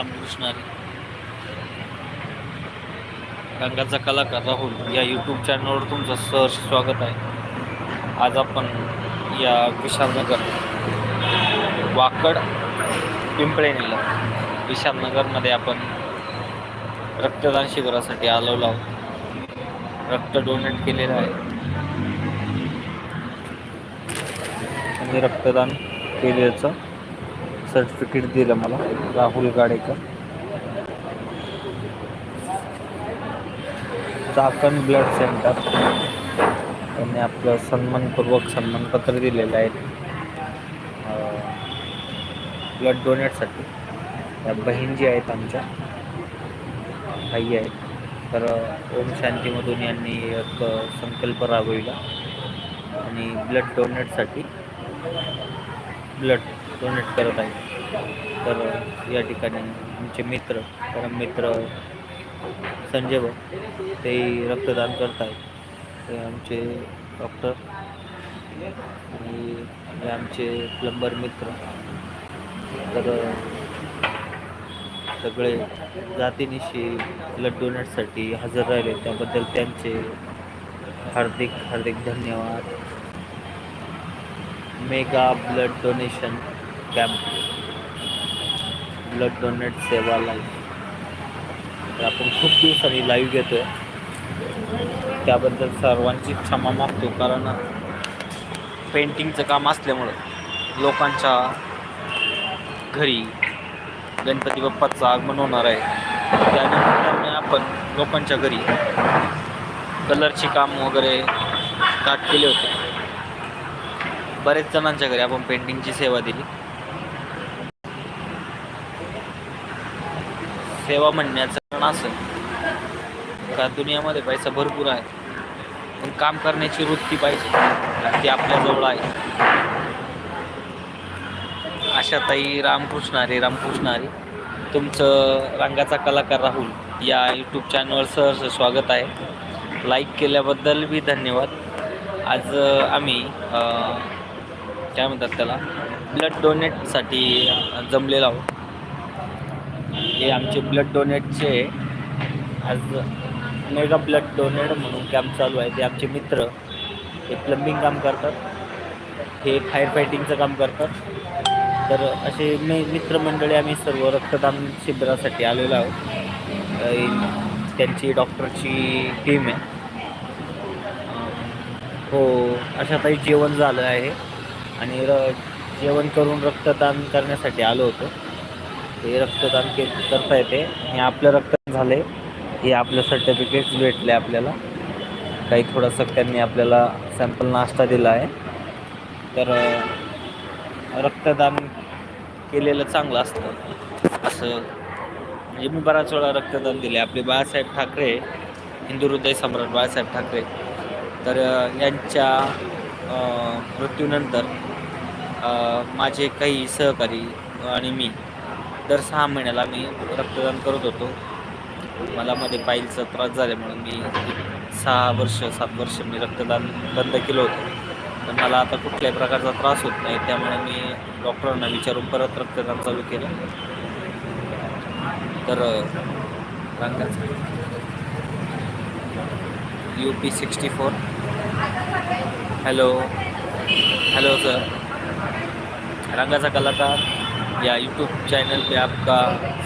रामकृष्ण हरी. रंगाचा कलाकार राहुल या यूट्यूब चॅनलवर तुमचं सहर्ष स्वागत आहे. आज आपण या विशालनगर वाकड पिंपळेनीला विशालनगरमध्ये आपण रक्तदान शिबिरासाठी आलेलो आहोत. रक्त डोनेट केलेलं आहे. रक्तदान केल्याचं सर्टिफिकेट दिलं मला राहुल गाडेकर. चाकण ब्लड सेंटर त्यांनी आपलं सन्मानपूर्वक सन्मानपत्र दिलेलं आहे. ब्लड डोनेटसाठी त्या बहीण जी आहेत आमच्या आई आहेत. तर ओम शांतीमधून यांनी एक संकल्प राबविला. आणि ब्लड डोनेटसाठी ब्लड डोनेट करत आहेत तर या ठिकाणी आमचे मित्र परम मित्र संजय भाऊ ते रक्तदान करत आहेत ते आमचे डॉक्टर आणि आमचे प्लंबर मित्र. तर सगळे जातीनिशी ब्लड डोनेटसाठी हजर राहिले. त्याबद्दल त्यांचे हार्दिक हार्दिक धन्यवाद. Mega blood donation camp blood donate सेवा लाईव्ह तर आपण खूप दिवसांनी लाईव्ह घेतोय. त्याबद्दल सर्वांची क्षमा मागतो कारण पेंटिंगचं काम असल्यामुळं लोकांच्या घरी गणपती बाप्पाचं आगमन होणार आहे. त्यानिमित्ताने आपण लोकांच्या घरी कलरची काम वगैरे स्टार्ट केले होते. बरेच जणांच्या घरी आपण पेंटिंगची सेवा दिली. सेवा म्हणण्याचं कारण असं. का दुनियामध्ये पैसा भरपूर आहे. पण काम करण्याची वृत्ती पाहिजे. ती आपल्याजवळ आहे. आशाताई रामकृष्ण हरे रामकृष्ण हरे. तुमचं रंगाचा कलाकार राहुल या यूट्यूब चॅनलवर सहर्ष स्वागत आहे. लाईक केल्याबद्दल बी धन्यवाद. आज आम्ही काय म्हणतात त्याला? ब्लड डोनेटसाठी जमलेलो आहोत. हे आमचे ब्लड डोनेटचे आज मेगा ब्लड डोनेट म्हणून कॅम्प चालू आहे. ते आमचे मित्र हे प्लंबिंग काम करतात. हे फायर फायटिंगचं काम करतात. तर असे मी मित्रमंडळी आम्ही सर्व रक्तदान शिबिरासाठी आलेलो आहोत. त्यांची डॉक्टरची टीम आहे. हो अशा काही जेवण झालं आहे. आणि र जेवण करून रक्तदान करण्यासाठी आलो होतो. हे रक्तदान के करता येते हे आपलं रक्तदान झाले हे आपलं सर्टिफिकेट्स भेटले आपल्याला. काही थोडंसं त्यांनी आपल्याला सॅम्पल नाश्ता दिला आहे. तर रक्तदान केलेलं चांगलं असतं. असं म्हणजे मी बराच वेळा रक्तदान दिले. आपले बाळासाहेब ठाकरे हिंदू हृदय सम्राट बाळासाहेब ठाकरे. तर यांच्या मृत्यूनंतर माझे काही सहकारी आणि मी दर सहा महिन्याला मी रक्तदान करत होतो. मला मध्ये पायलचा त्रास झाल्यामुळे मी सहा वर्ष सात वर्ष मी रक्तदान बंद केलं होतं. पण मला आता कुठल्याही प्रकारचा त्रास होत नाही. त्यामुळे मी डॉक्टरांना विचारून परत रक्तदान चालू केलं. तर U P sixty four hello hello sir रंगाचा कलाकार. या यूट्यूब चैनल पे आपका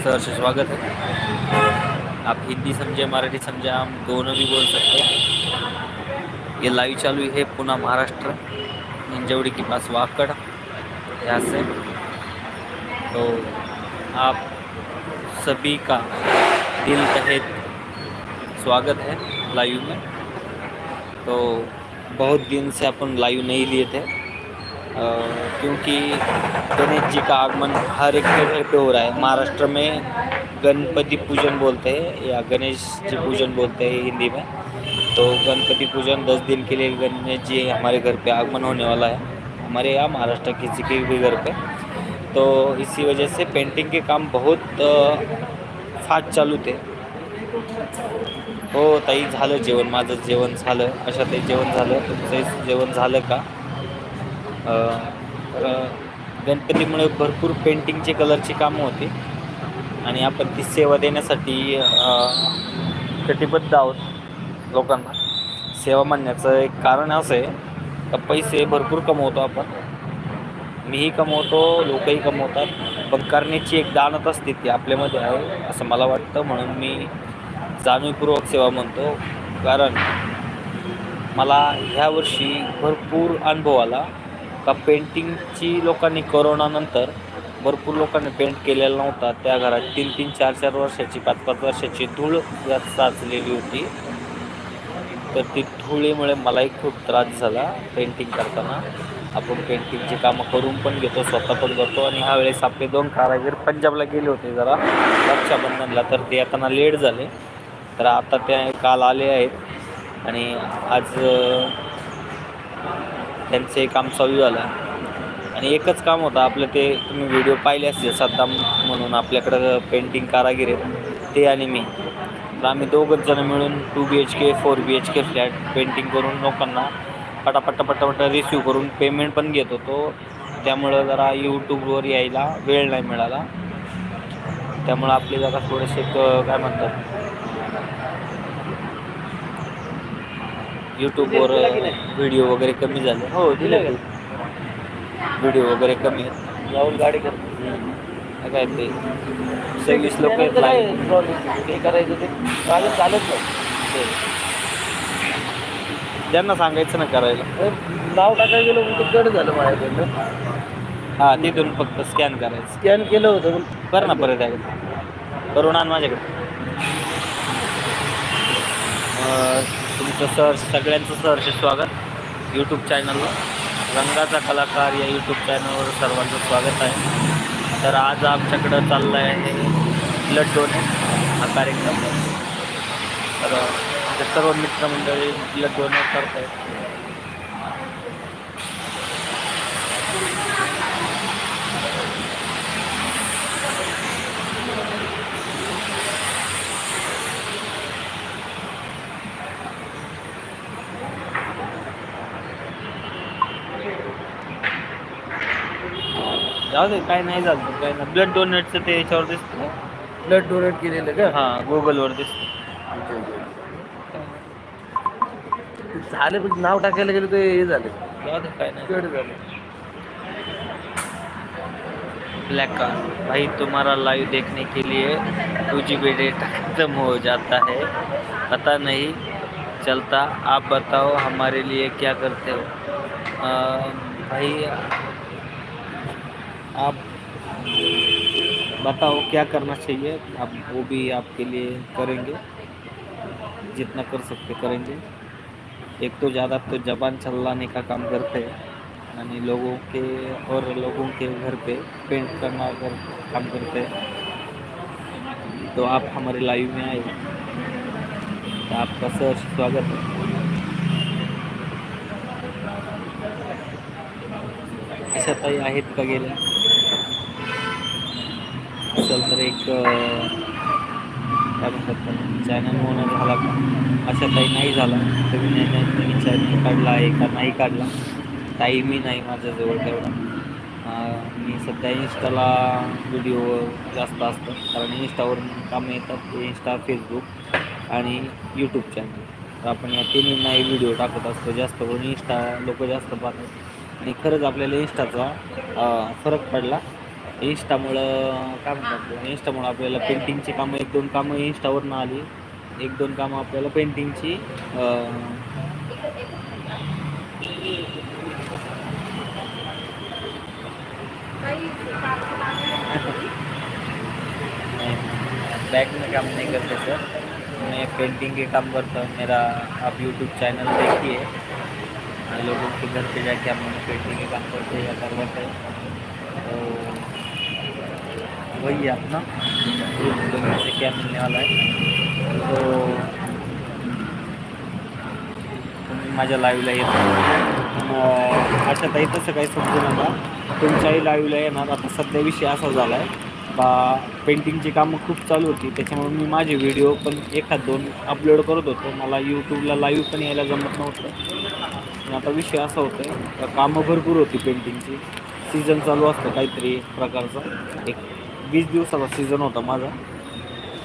सहर्ष स्वागत है। आप हिंदी समझे, मराठी समझे हम दोनों भी बोल सकते हैं। ये लाइव चालू है पुणे, महाराष्ट्र इंजवड़ी के पास वाकड़, यहाँ से। तो आप सभी का दिल तहत स्वागत है लाइव में। तो बहुत दिन से अपन लाइव नहीं लिए थे। क्योंकि गणेश जी का आगमन हर एक जगह पे हो रहा है। महाराष्ट्र में गणपति पूजन बोलते हैं या गणेश जी पूजन बोलते हैं हिंदी में। तो गणपति पूजन दस दिन के लिए गणेश जी हमारे घर पे आगमन होने वाला है। हमारे यहाँ महाराष्ट्र किसी के भी घर पे। तो इसी वजह से पेंटिंग के काम बहुत फास्ट चालू थे। हो ताई झालं जेवण माझं जेवण झालं अशा ताई जेवण झालं तुमचं जेवण झालं का? गणपतीमुळे भरपूर पेंटिंगचे कलरची कामं होती. आणि आपण ती सेवा देण्यासाठी कटिबद्ध आहोत लोकांना. सेवा मानण्याचं एक कारण असं आहे का पैसे भरपूर कमवतो आपण. मीही कमवतो लोकही कमवतात पण करण्याची एक दानत असते ती आपल्यामध्ये आहे असं मला वाटतं. म्हणून मी जाणीवपूर्वक सेवा म्हणतो. कारण मला ह्या वर्षी भरपूर अनुभव आला. का पेंटिंगची लोकांनी करोनानंतर भरपूर लोकांनी पेंट केलेला नव्हता. त्या घरात तीन तीन चार चार वर्षाची पाच पाच वर्षाची धूळ यात साचलेली होती. तर ती धुळीमुळे मलाही खूप त्रास झाला पेंटिंग करताना. आपण पेंटिंगची कामं करून पण घेतो स्वतः पण करतो. आणि ह्या वेळेस आपले दोन कारागीर पंजाबला गेले होते जरा रक्षाबंधनला तर ते येताना लेट झाले. तर आता ते काल आले आहेत. आणि आज त्यांचे काम चालू झालं. आणि एकच काम होतं आपलं ते तुम्ही व्हिडिओ पाहिले असतील सद्दाम म्हणून आपल्याकडं पेंटिंग कारागिर आहेत ते आणि मी. तर आम्ही दोघंच जण मिळून two B H K four B H K flat painting करून लोकांना पटापट पटापट रिसिव्ह करून पेमेंट पण घेत होतो. त्यामुळं जरा यूट्यूबवर यायला वेळ नाही मिळाला. त्यामुळं आपले जरा थोडेसे क- काय म्हणतात यूट्यूबवर व्हिडिओ वगैरे कमी झाले. हो दिले व्हिडिओ वगैरे कमी आहेत. जाऊन गाडी करतो हम्म. काय ते? सव्वीस लोक. ते करायचं ते चालत चालत नाही. त्यांना सांगायचं ना करायला. नाव टाकायला गेलो ते कट झालं माझ्याकडनं. हां तिथून फक्त स्कॅन करायचं. स्कॅन केलं होतं कर ना परत आहे करून आण माझ्याकडे. तुमचं सर सगळ्यांचं सहर्ष स्वागत यूट्यूब चॅनलवर रंगाचा कलाकार या यूट्यूब चॅनलवर सर्वांचं स्वागत आहे. तर आज आमच्याकडं चाललं आहे ब्लड डोनेट हा कार्यक्रम. तर ते सर्व मित्रमंडळी ब्लड डोनेट करत आहेत जाऊ दे काय नाही झालं काय नाही. ब्लड डोनेटचं ते याच्यावर दिसतं ब्लड डोनेट केलेलं का? हां गुगलवर दिसतं. झालं पण नाव टाकायला गेलं ते हे झालं. जाऊ दे काय नाही. कट झालं? ब्लैक कार भाई तुम्हारा लाइव देखने के लिए टू जी बी डेटा खत्म हो जाता है। पता नहीं चलता। आप बताओ हमारे लिए क्या करते हो? अ, भाई आप बताओ क्या करना चाहिए, आप वो भी आपके लिए करेंगे, जितना कर सकते करेंगे। एक तो ज़्यादा तो जबान चलाने का काम करते हैं, यानी लोगों के और लोगों के घर पे पेंट करना कर काम करते हैं तो आप हमारे लाइव में आए। तो आपका सर स्वागत है। अशा ताई आहेत का गेल्या असेल तर एक काय म्हणतात चॅनल ओनर झाला का? अशा ताई नाही झाला. तुम्ही नाही नाही चॅनल काढला आहे का नाही काढला. ताई मी नाही माझ्याजवळ तेवढा. मी सध्या इन्स्टाला व्हिडिओ जास्त असतात कारण इन्स्टावरून कामं येतात. ते इन्स्टा फेसबुक आणि यूट्यूब चॅनल तर आपण या तिन्ही नाही व्हिडिओ टाकत असतो. जास्त करून इन्स्टा लोक जास्त पाहतात. आणि खरंच आपल्याला इन्स्टाचा फरक पडला. इन्स्टामुळं काय म्हणतात इन्स्टामुळं आपल्याला पेंटिंगची कामं एक दोन कामं इन्स्टावरनं आली. एक दोन कामं आपल्याला पेंटिंगची बैग में काम नहीं करते सर मैं पेंटिंग के काम करता. हूँ मेरा आप यूट्यूब चैनल देखिए. और लोगों के घर पे जाके हम पेंटिंग के काम करते हैं या करवाते हैं तो वही है अपना। दुनिया से क्या मिलने वाला है। तो तुम्ही माझ्या लाईव्हला येत अशा ताई तसं काही समजू नका. तुमच्याही लाईव्हला येणार. आता सध्या विषय असा झाला आहे बा पेंटिंगची कामं खूप चालू होती. त्याच्यामुळे मी माझे व्हिडिओ पण एखाद दोन अपलोड करत होतो. मला यूट्यूबला लाईव्ह पण यायला जमत नव्हतं. आता विषय असा होता आहे कामं भरपूर होती पेंटिंगची सीझन चालू असतं काहीतरी प्रकारचा. एक वीस दिवसाचा सीझन होता माझा.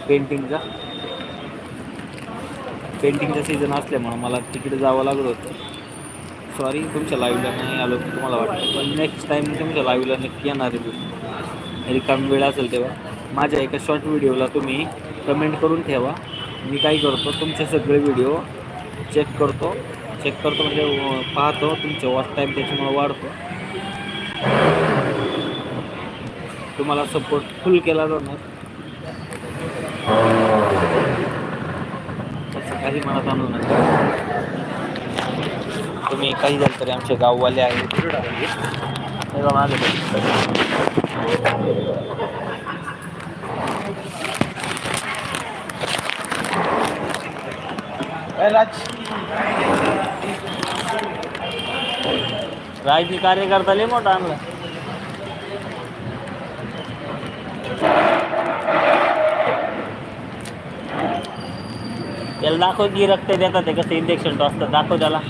पेंटिंगचा पेंटिंगचा सीझन असल्यामुळं मला तिकडे जावं लागत होतं. सॉरी तुमच्या लाईव्हला नाही आलो की तुम्हाला वाटतं. पण नेक्स्ट टाईम तुमच्या लाईव्हला नक्की येणार आहे मी. रिकामी वेळ असेल तेव्हा. माझ्या एका शॉर्ट व्हिडिओला तुम्ही कमेंट करून ठेवा. मी काय करतो तुमचे सगळे व्हिडिओ चेक करतो. चेक करतो म्हणजे पाहतो. तुमचे वॉच टाईम त्याच्यामुळे वाढतो. तुम्हाला सपोर्ट फुल केला जाणार. तसं काही मनात आणू नका. तुम्ही काही झालं तरी आमचे गाववाले आहेत. हे माझं राजनी कार्यकर्ता लय मोठा आणला त्याला दाखव की रक्त देतात ते कसं इंजेक्शन टॉसतात दाखव त्याला.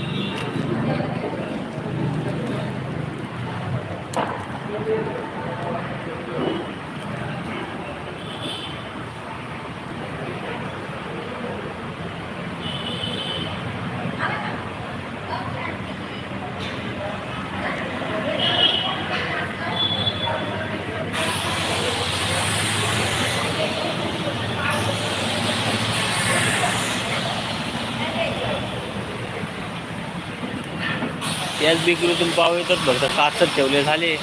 किलो बिक्रीतून पाव येतात फक्त काचत ठेवले झाले.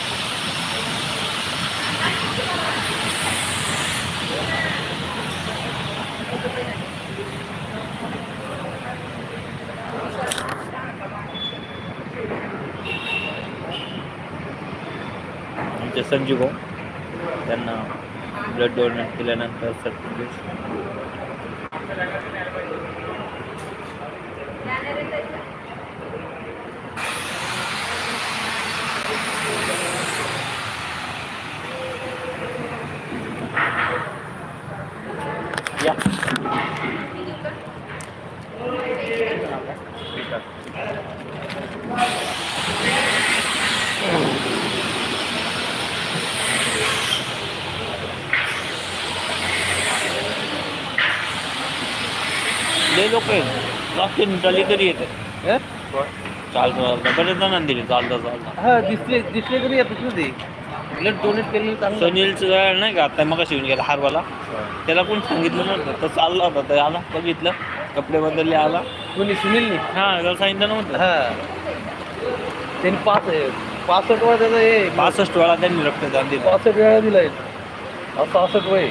आमचे संजीव भाऊ त्यांना ब्लड डोनेट केल्यानंतर सर्टिफिकेट या लय लोक लागते निघाली तरी येते. हं? चालतं चालतं बरेच जणांना दिले. चालतं चालतं हा दिसले दिसले तरी येतात ना ते. ब्लड डोनेट केलेलं चांगलं. सुनीलचं वेळ नाही का? आता मग शिवून गेला हारवाला. त्याला कोण सांगितलं नव्हतं? तर चालला होता. तर आला बघितलं. कपडे बदलले आला. कोणी? सुनील हा त्याला सांगितलं नव्हतं. हा. त्यांनी पाच पासष्ट वेळा त्याचं हे पासष्ट वेळा त्यांनी रक्तदान दिलं. पासष्ट वेळा दिलाय. पासष्ट वय.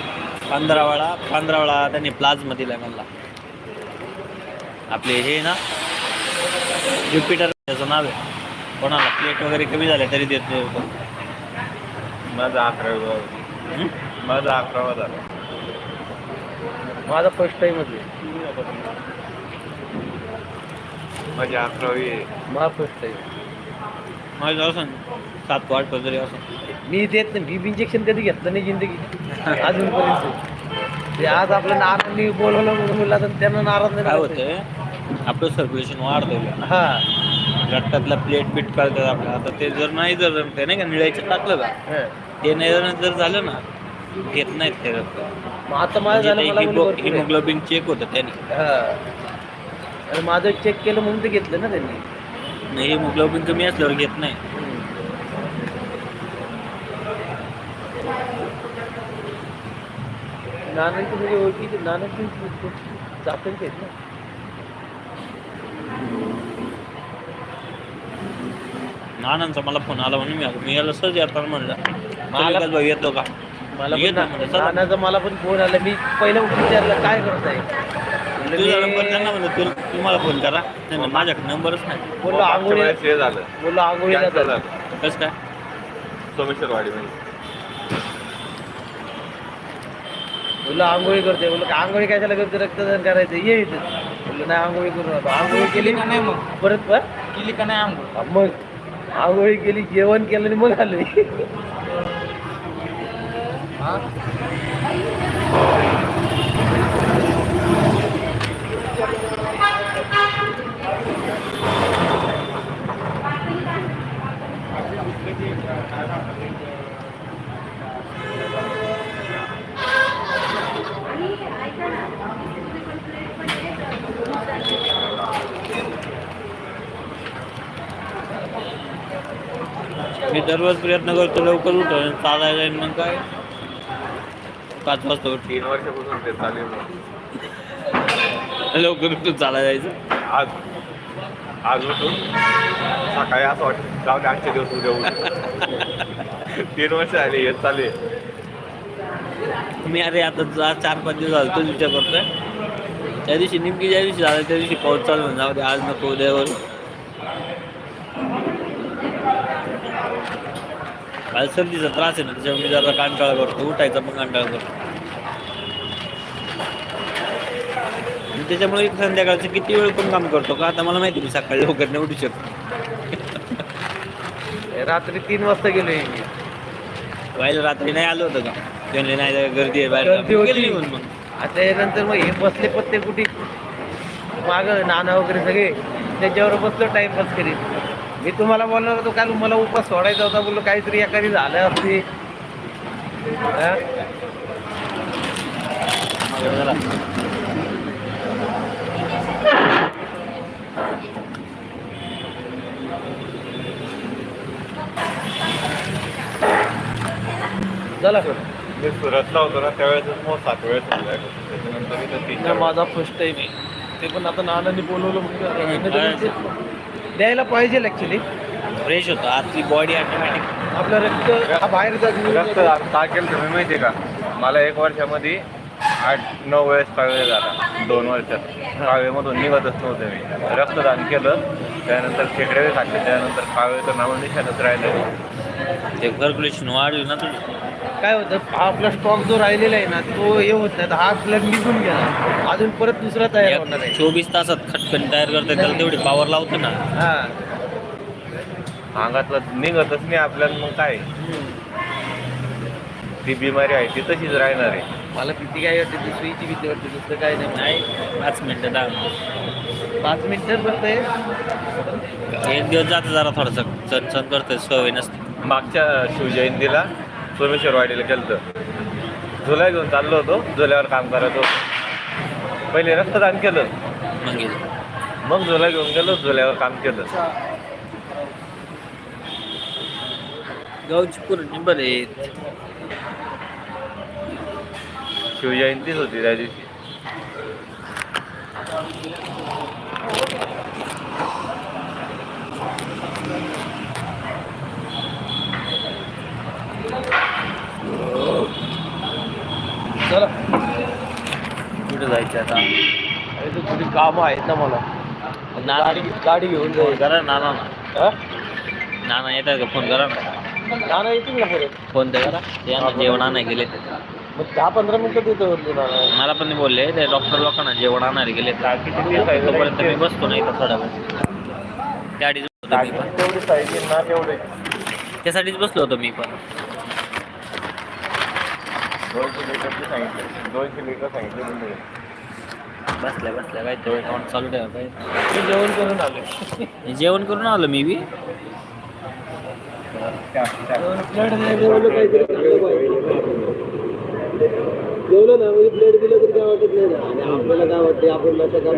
पंधरा वेळा पंधरा वेळा त्यांनी प्लाझ्मा दिलाय मला आपले हे ना ज्युपिटर त्याचं नाव आहे. कोणाला प्लेट वगैरे कमी झाले तरी देत नाही होतं. माझा अकरावा हं? माझा अकरावा झाला. माझा फर्स्ट टाइमच आहे. माझी अकरावी. माझा फर्स्ट टाइम माझं असं सात आठ तरी असं. मी देत नाही. बीब इंजेक्शन कधी घेतलं नाही जिंदगी. अजूनपर्यंत. आज आपल्या नारांनी बोलवलं म्हणून तर त्यांना नाराज नाही काय करायचं. आपलं सर्क्युलेशन वाढतं हा. रक्तातला प्लेट बीट करतात आपल्या आता ते जर नाही जर ते नाही का निळायचं टाकलं का हा. ते नाही जर जर झालं ना घेत नाहीत ते रक्त. मग आता माझं झालं मला भरपूर आहे. हिमोग्लोबिन चेक होतं त्याने. हा. आणि माझं चेक केलं म्हणून ते घेतलं ना त्यांनी. नाही हिमोग्लोबिन कमी असल्यावर घेत नाही. नानांची म्हणजे ओळखीचे. नानांची चाकणचे आहेत ना. नानांचा मला फोन आला म्हणून मी आलो. मी याला सहज येताना म्हणलं. मला- भाऊ येतो का? मला येत म्हणलं, चला. नानाचा मला पण फोन आला. मी पहिलं विचारलं काय करत आहे म्हणलं तुझा मी- नंबर त्यांना म्हणलं तू तुम्हाला फोन करा. नाही नाही, माझ्याकडे नंबरच नाही. बोललो मागच्या आंघोळी वेळेस हे झालं. बोललो आंघोळीला कॅन्सल झालं झालं. कसं काय? सोमेश्वरवाडीमध्ये बोललो आंघोळी करते बोललो "का आंघोळी कशाला करते रक्तदान करायचं ये इथं. बोललो नाही आंघोळी करू नका. आंघोळी केली नाही मग? परत पर केली का नाही आंघोळ? मग? आंघोळी केली जेवण केलं आणि मग आलोय दररोज प्रयत्न करतो लवकर उठून चालायला जाईन मग काय? पाच वाजता उठ तीन वर्षापासून ते चालू आहे. लवकर उठून चालायला जायचं. आज आज उठून सकाळी असं वाटतं जाऊ दे आजचे दिवस उद्या उठू. तीन वर्ष आली हेच चालू आहे मी अरे आता जा चार पाच दिवस झाले तोच विचार करतोय. त्या दिवशी नेमकी ज्या दिवशी झाला त्या दिवशी पाऊस चालू जाऊ दे आज नको उद्यावर आज सर्दीचा त्रास आहे ना त्याच्यामुळे मी जरा कांटाळा करतो उठायचा पण कांटाळा करतो. त्याच्यामुळे संध्याकाळचं किती वेळ पण काम करतो का आता मला माहिती मी सकाळी लवकर नाही उठू शकतो. रात्री तीन वाजता गेलो मी. व्हायला रात्री नाही आलो होतं का? त्यांनी नाही गर्दी आहे बाहेर. मग. आता यानंतर मग हे बसले पत्ते कुठे? माग नाना वगैरे सगळे. त्याच्यावर बसलो टाइमपास करीत. मी तुम्हाला बोलणार होतो काल मला उपास सोडायचा होता बोललो काहीतरी एखादी झालं असते हा? जरा. चला मी सुरतला होतो ना त्यावेळेस मग सात वेळेस त्याच्यानंतर माझा फर्स्ट टाइम आहे ते पण आता नानांनी बोलवलं काय? द्यायला पाहिजे ऍक्च्युली फ्रेश होतं. आतली बॉडी ऑटोमॅटिक आपलं रक्त हा बाहेर रक्त का केलं तुम्ही माहिती आहे का? मला एक वर्षामध्ये आठ नऊ वेळेस कावळे झाला. दोन वर्षात. कावळेमधून निघतच नव्हते मी. रक्तदान केलं. त्यानंतर खेकडे खाल्ले. त्यानंतर कावळेचं नाव निशाणच राहिलं. ते सर्क्युलेशन वाढली ना तुझी. काय होतं हा आपला स्टॉक जो राहिलेला आहे ना तो हे होत नाही तर हा प्लग निघून गेला. अजून परत दुसरा तयार होणार आहे. चोवीस तासात खटकन तयार करते त्याला तेवढी पॉवर लावते ना. हा. अंगातलं निघतच नाही आपल्याला मग काय? ती बिमारी आहे ती तशीच राहणार आहे. मला किती काय वाटते ती सुईची भीती वाटते दुसरं काय नाही. पाच मिनटं दहा मिनिटं. पाच मिनिटं फक्त आहे एक दिवस जातं जरा थोडंसं सण करते सवय नसते. मागच्या शिवजयंतीला सोमेश्वरवाडीला गेलं होतं झुला घेऊन चाललो होतो. झुल्यावर काम करत होतो. पहिले रक्तदान केलं. मग झुला घेऊन गेलो झुल्यावर काम केलं. गावची पूर्ण बरं शिवजयंतीच होती त्या दिवशी. चला. कुठे जायचं आता? अरे तर थोडी कामं आहेत ना मला. गाडी गाडी घेऊन जाईल करा नाना हा? नाना येतात का? फोन करा ना. नाना येतील ना परत. फोन ते करा. ते यांना जेवण आणाय गेले ते मग दहा पंधरा मिनिटं देतो नाना. मला पण बोलले. ते डॉक्टर लोकांना जेवण आणायला गेले तोपर्यंत मी बसतो नाही तर थोडा वेळ. पण. तेवढी पाहिजे ना तेवढे त्यासाठीच बसलो होतो मी पण. दोनशे लिटरचे सांगितले. दोनशे लिटर सांगितले म्हणजे. बसल्या बसल्या काय तेवढं काउंट चालू ठेवा काय? मी जेवण करून आलो जेवण करून आलो मी बी. प्लेट पाहिजे. जेवलं ना म्हणजे प्लेट दिलं तरी काय वाटत नाही ना. आणि आपल्याला काय वाटते आपण असं काम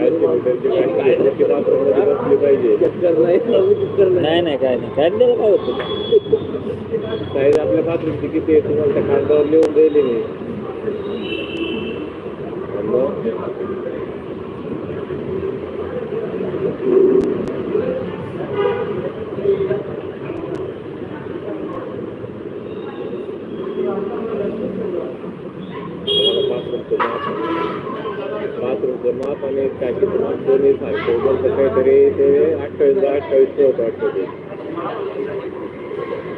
नाही नाही काय नाही. काय दिलं काय होतं? साईज आपल्या बाथरूमची किती आहे? तुम्हाला त्या कागदावर लिहून दिली मी बाथरूमचं माप आणि टाकीचं माप दोन्ही सारखं बोलतं काहीतरी ते अठ्ठावीस बाय अठ्ठावीसचं होतं वाटतं ते.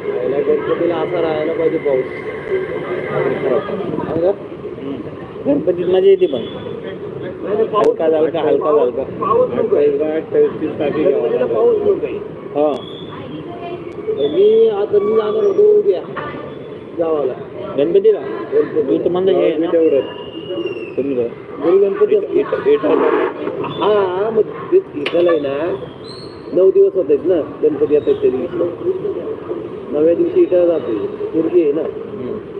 पहिल्या गणपतीला असा राहायला पाहिजे पाऊस. ना? गणपतीत मजा येते पण. हलका हलका हलका हलका. अठ्ठावीस बाय अठ्ठावीसची टाकी पाऊस नव्हता हा. मी आता मी जाणार होतो उद्या गावाला गणपतीला? तू तर म्हणलं हे ना? तेवढं घरी गणपती हा मग तेच इथं आहे ना नऊ दिवस होत आहेत ना गणपती येतात त्या दिवशी नव्या दिवशी इथं जातो मुलगी आहे ना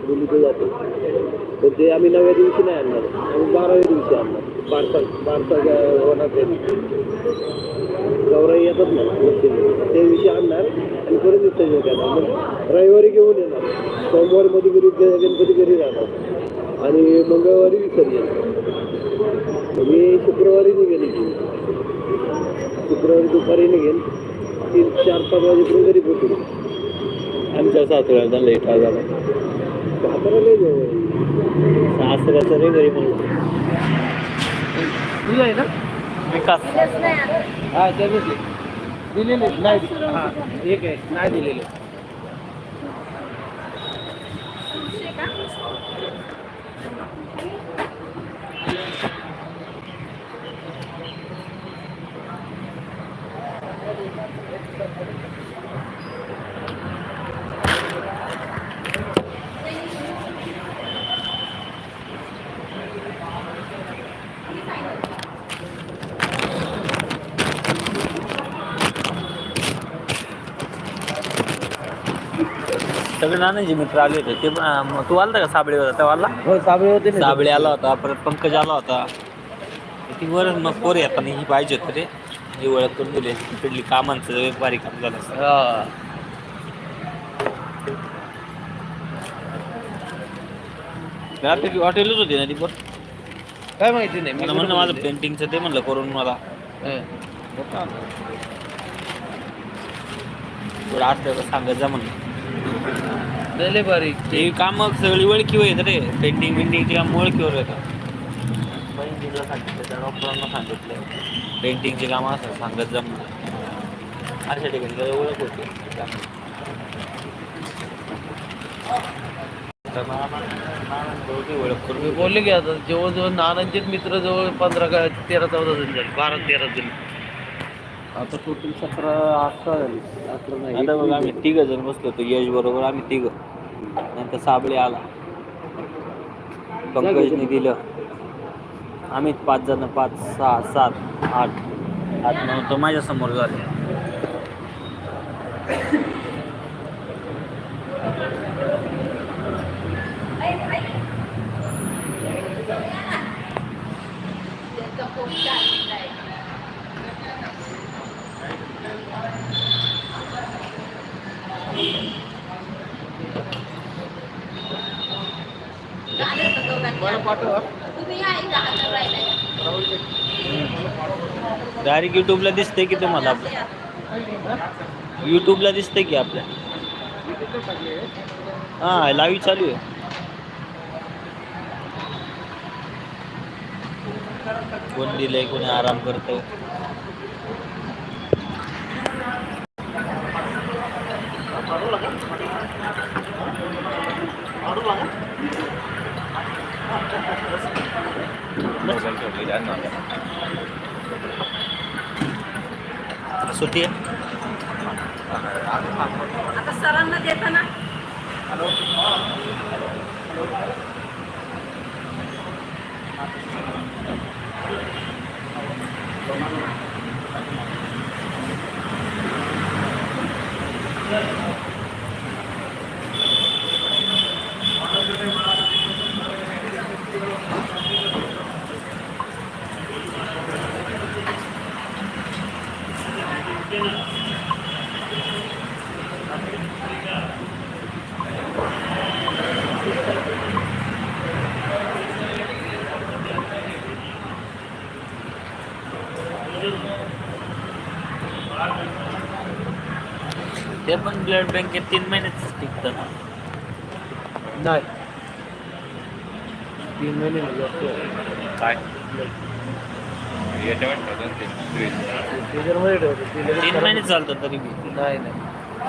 मुलीचं जातो तर ते आम्ही नव्या दिवशी नाही आणणार. आम्ही बाराव्या दिवशी आणणार. बारसा ते गौराई येतात ना त्या दिवशी आणणार आणि परत विसर्जन करणार मग रविवारी घेऊन येणार. सोमवारी मध्ये घरी गणपती घरी राहतात आणि मंगळवारी विसर्जन. मी शुक्रवारी निघेन इथून शुक्रवारी दुपारी निघेन तीन चार पाच वाजेपर्यंत घरी पोहोचू आमच्या सासऱ्याला लेट झाला. सातारा लय जवळ. सासऱ्याचं रे घरी म्हणून. तुझं आहे ना? विकास. हा दिलेले नाही हा एक आहे. नाही दिलेले. सगळे नानांचे मित्र आले होते. ते पण अं, तू आलता का साबळे होता? तेव्हा आला? हो साबळे होते ना. साबळे आला होता. परत पंकज आला होता. ती वर मग पोर येताना ही पाहिजे होतं रे. ही ओळख करून दिली. तिकडली कामांचं बारीक काम झालं असतं. हा. हॉटेलच होती ना ती पण? काय माहिती नाही. मला म्हणलं माझं पेंटिंगचं ते म्हणलं करून मला. हा. थोडं असलं तर सांगत जा म्हणलं. लय बारीक काम सगळी ओळखीवर येतं रे. पेंटिंग बिंटिंगचे काम ओळखीवर येतं बहिणीला सांगितलं त्या डॉक्टरांना सांगितलं पेंटिंगचे काम असं सांगत जा म्हणून. अशा ठिकाणी ओळख होते तर ओळख मी करून बोलले की आता जवळजवळ नानांचेच मित्र जवळ पंधरा का तेरा चौदा जण झाले. बारा तेरा जण. आता टोटल सतरा अठरा झाली. अठरा नाही आता बघ आम्ही. तिघ जण बसलो होतो यश बरोबर आम्ही तिघ. नंतर साबळे आला. पंकजने दिलं. आम्ही पाच जण पाच सहा सात आठ आठ नऊ तर माझ्यासमोर झाले. डायरेक्ट युट्यूबला दिसते की तुम्हाला आपलं? युट्यूबला दिसतंय की आपल्या हां लाईव्ह चालू आहे. कोण दिलंय कोणी आराम करतंय? मोबाईल ठेवलेले आहे ना. सुट्टी आहे आता सरांना देताना ते पण ब्लड बँकेत तीन महिनेच टिकतं ना नाही. तीन महिने नाही जास्त. आहे. काय. फ्रीजरमध्ये ठेवतो ते. लगेच तीन खराब महिने चालतं तरी बी. नाही नाही.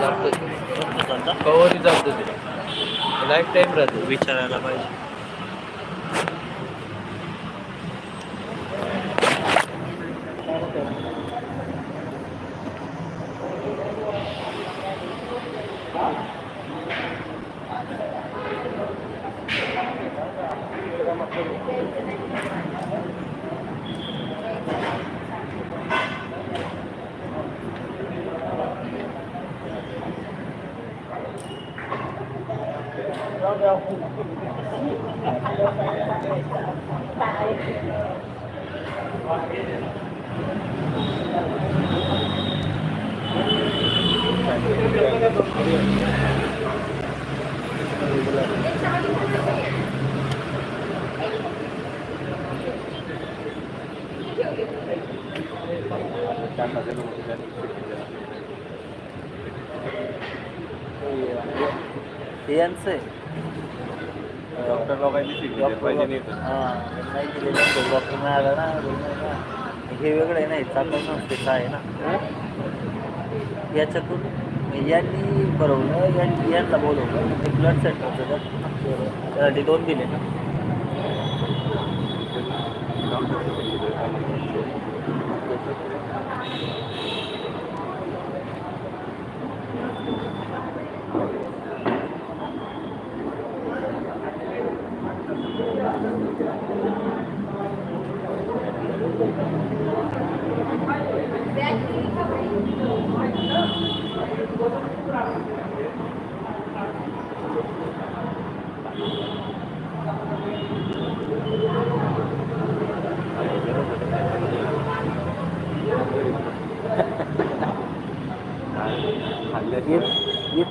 जास्त चालतं कवरही चालतं ते. लाईफ टाईम राहतो. विचारायला पाहिजे. हे यांचं आहे. डॉक्टर लोकांनी शिकले पाहिजे नाही तर. हां नाही डॉक्टर नाही आला ना. हे वेगळं आहे ना हे चाकण संस्थेचं आहे ना. याच्यातून यांनी बरोबर यांनी यांना बोलवलं. ते ब्लड सेंटरचं त्यासाठी दोन दिले ना.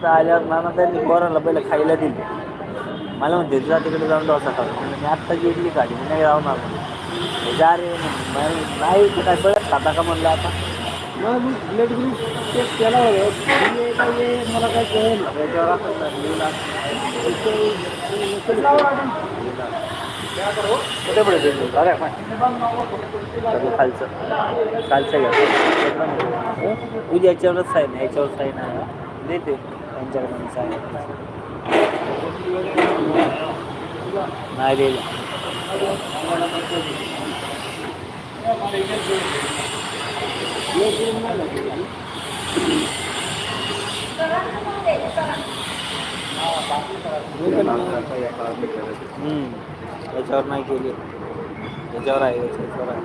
इथं आल्यावर नाना त्यांनी पोराला पहिलं खायला दिले. मला म्हणते तुझा तिकडे जाऊन डोसा खाऊ. म्हणलं मी आत्ता गेली गाडी मी नाही राहणार म्हणलं जा रे. नाही- नाही ते काय बरं खाता का? म्हणलं आता. मग ब्लड ग्रुप चेक केला मला काय कळेल? तर कुठे पुढे अरे खालचं. खालचं घ्या. उद्या याच्यावरच साईन याच्यावर साईन आहे. देते. त्यांच्याकडे साईन नाही दिलं हम्म. याच्यावर नाही केली याच्यावर आहे याच्यावर आहे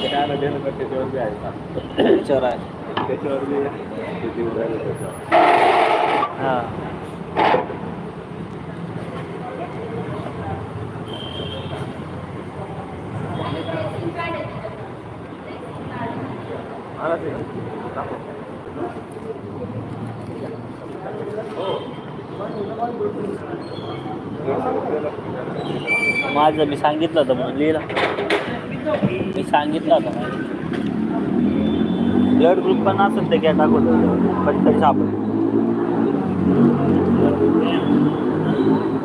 त्याला देणं तर त्याच्यावर बी आहे का? याच्यावर आहे त्याच्यावर हां माझं मी सांगितलं होतं म्हणून लिहिलं. मी सांगितलं होतं. ब्लड ग्रुप पण असेल ते काय टाकून पण तरी सापड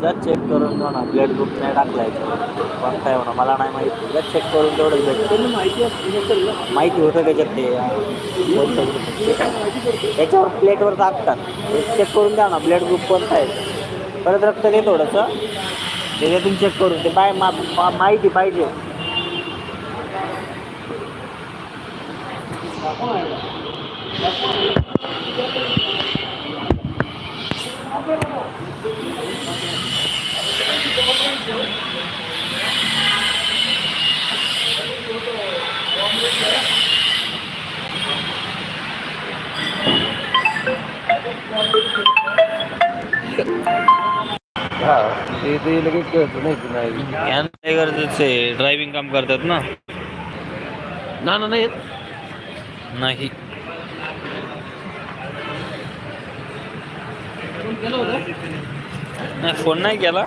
जर चेक करून घेऊ ना ब्लड ग्रुप नाही टाकलाय कोणता काय होणार मला नाही माहिती. जर चेक करून तेवढंच भेटतं. माहिती माहिती होतं त्याच्यात ते? त्याच्यावर प्लेटवर टाकतात. चेक करून द्या ना ब्लड ग्रुप कोणता आहे. परत रक्त दे थोडंसं. त्याच्यातून चेक करून. ते बाय मा- माहिती पाहिजे हा ते ते लगेच कळतं नाही नाही. यांना गरजेचं आहे ड्रायव्हिंग काम करतात ना. ना ना नाही नाही नाही फोन नाही केला